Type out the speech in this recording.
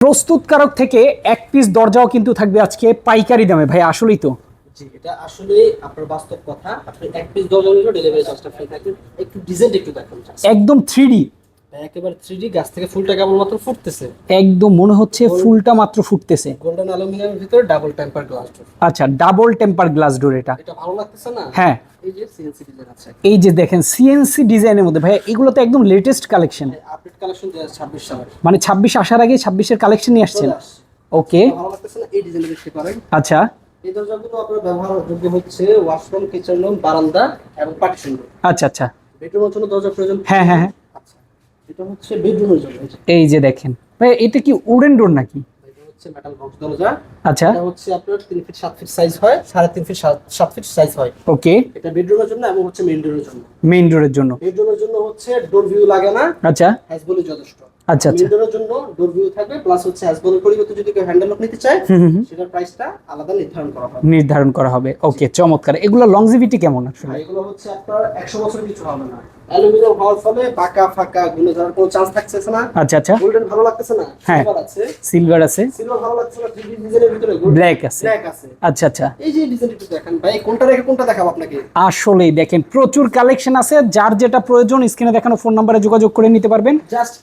প্রস্তুতকারক থেকে এক পিস দরজাও কিন্তু থাকবে আজকে পাইকারি দামে ভাই আসলেই তো। এটা আসলে আপনার বাস্তব কথা। আপনি এক পিস দরজা নিলে ডেলিভারি চার্জটা ফ্রি থাকে একটু ডিজাইন একটু দেখুন একদম থ্রি একেবারে থ্রি গাছ থেকে ফুলটা কেবলমাত্র ফুটতেছে? একদম মনে হচ্ছে ফুলটা মাত্র ফুটতেছে। গোল্ডেন অ্যালুমিনিয়ামের ভিতরে ডাবল টেম্পার গ্লাস ডোর আচ্ছা ডাবল টেম্পার গ্লাস ডোর এটা। এটা ভালো লাগতেছে না? হ্যাঁ। এই যে সিএনসি ডিজাইন আছে। এই যে দেখেন সিএনসি ডিজাইনের মধ্যে ভাই এগুলো তো একদম লেটেস্ট কালেকশন কালেকশন সালের। মানে ছাব্বিশ আসার আগে ছাব্বিশের কালেকশন নিয়ে আসছেন? ওকে ভালো লাগতেছে না এই ডিজাইন দেখতে পারেন। আচ্ছা। এই দরজাগুলো আপনার ব্যবহারযোগ্য হচ্ছে ওয়াশরুম কিচেন রুম বারান্দা এবং পার্টিশন আচ্ছা আচ্ছা। বেডরুমের জন্য দরজা প্রয়োজন হ্যাঁ হ্যাঁ হ্যাঁ। আচ্ছা। এটা হচ্ছে বেডরুমের জন্য। এই যে, দেখেন। ভাই এটা কি উডেন ডোর নাকি? হচ্ছে মেটাল বক্স দরজা। আচ্ছা। এটা হচ্ছে আপনার তিন ফিট সাত ফিট সাইজ হয় সাড়ে তিন ফিট সাত- সাত ফিট সাইজ হয়। ওকে এটা বেডরুমের জন্য এবং হচ্ছে মেইন ডোরের জন্য। মেইন ডোরের জন্য। বেডরুমের জন্য হচ্ছে ডোর ভিউ লাগে না। আচ্ছা। হ্যাজবলই যথেষ্ট। আচ্ছা আচ্ছা। জন্য ডোর ভিউ থাকবে প্লাস হচ্ছে পরিবর্তে যদি কেউ হ্যান্ডেল লক নিতে চায়। সেটার প্রাইসটা আলাদা নির্ধারণ করা হবে। নির্ধারণ করা হবে। ওকে চমৎকার। এগুলো লংজিভিটি কেমন আসলে? এগুলো হচ্ছে আপনার একশো বছর কিছু হবে না। অ্যালুমিনিয়াম হওয়ার ফলে পাকা ফাঁকা গুলো ধরার কোনো চান্স থাকতেছে না। আচ্ছা আচ্ছা। গোল্ডেন ভালো লাগতেছে না? হ্যাঁ। সিলভার আছে। সিলভার আছে। সিলভার ভালো লাগছে না থ্রি ডিজাইনের ভিতরে ব্ল্যাক আছে। ব্ল্যাক আছে। আচ্ছা আচ্ছা। এই যে ডিজাইন একটু দেখেন ভাই কোনটা রেখে কোনটা দেখাবো আপনাকে? আসলেই দেখেন প্রচুর কালেকশন আছে। যার যেটা প্রয়োজন স্ক্রিনে দেখানো ফোন নাম্বারে যোগাযোগ করে নিতে পারবেন। জাস্ট